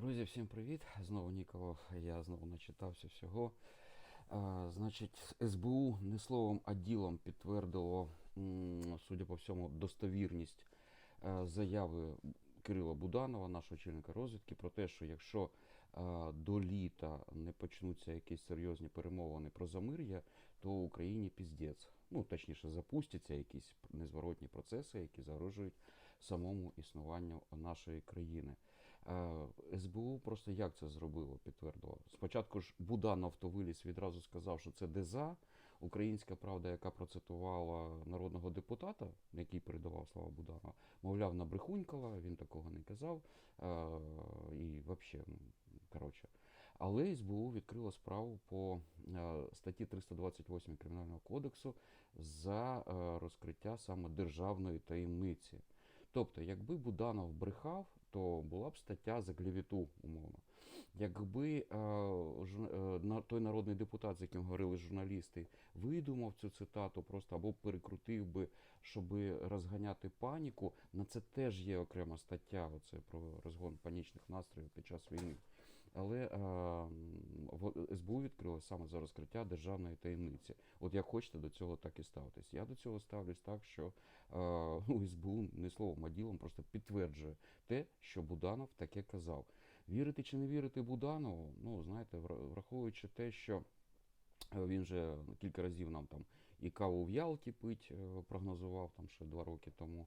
Друзі, всім привіт! Знову Ніколо. Я знову начитався всього. А, значить, СБУ не словом, а ділом підтвердило, судя по всьому, достовірність е, заяви Кирила Буданова, нашого очільника розвідки, про те, що якщо е, до літа не почнуться якісь серйозні перемовини про замир'я, то в Україні піздець. Ну, точніше, запустяться якісь незворотні процеси, які загрожують самому існуванню нашої країни. Е, СБУ просто як це зробило, підтвердило. Спочатку ж Буданов то виліз відразу сказав, що це ДЕЗА, українська правда, яка процитувала народного депутата, який передавав слава Буданова, мовляв, набрехунькала, він такого не казав. Е, і взагалі, ну, коротше. Але СБУ відкрила справу по е, статті 328 Кримінального кодексу за розкриття саме державної таємниці. Тобто, якби Буданов брехав, то була б стаття за клевету, умовно. Якби е, е, той народний депутат, з яким говорили журналісти, видумав цю цитату просто або перекрутив би, щоб розганяти паніку, на це теж є окрема стаття. Оце про розгон панічних настроїв під час війни. Але е, СБУ відкрила саме за розкриття державної таємниці. От як хочете до цього, так і ставитись. Я до цього ставлюсь так, що е, ну, СБУ не словом, а ділом просто підтверджує те, що Буданов таке казав. Вірити чи не вірити Буданову, ну знаєте, вра- враховуючи те, що е, він же кілька разів нам там і каву в Ялті пить е, прогнозував там ще два роки тому,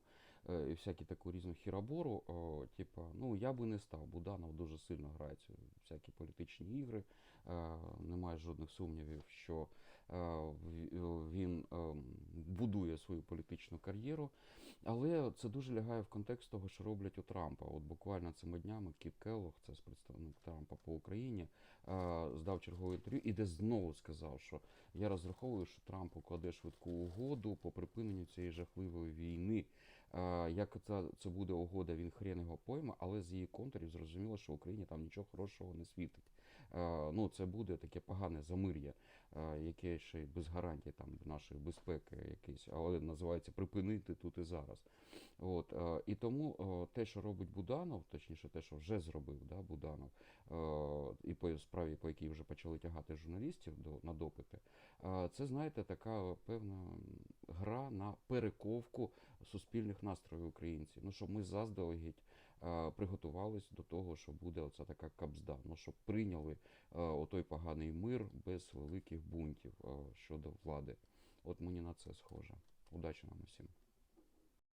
і всякі таку різну хіробору. О, типа, ну я би не став. Буданов дуже сильно грає ці всякі політичні ігри. Немає жодних сумнівів, що він будує свою політичну кар'єру. Але це дуже лягає в контекст того, що роблять у Трампа. От буквально цими днями Кіт Келлог, це представник Трампа по Україні, е, здав чергове інтерв'ю і де знову сказав, що я розраховую, що Трамп укладе швидку угоду по припиненню цієї жахливої війни. Е, Як це, це буде угода, він хрен його пойме, але з її контурів зрозуміло, що Україні там нічого хорошого не світить. Е, Ну, це буде таке погане замир'я, е, яке ще й без гарантій там нашої безпеки якийсь, але називається припинити тут і зараз. От, е, і тому те, що робить Буданов, точніше, те, що вже зробив да, Буданов, і по справі, по якій вже почали тягати журналістів до, на допити, це, знаєте, така певна гра на перековку суспільних настроїв українців. Ну, щоб ми заздалегідь приготувались до того, що буде оця така кабзда, ну, щоб прийняли отой поганий мир без великих бунтів щодо влади. От мені на це схоже. Удачі нам усім.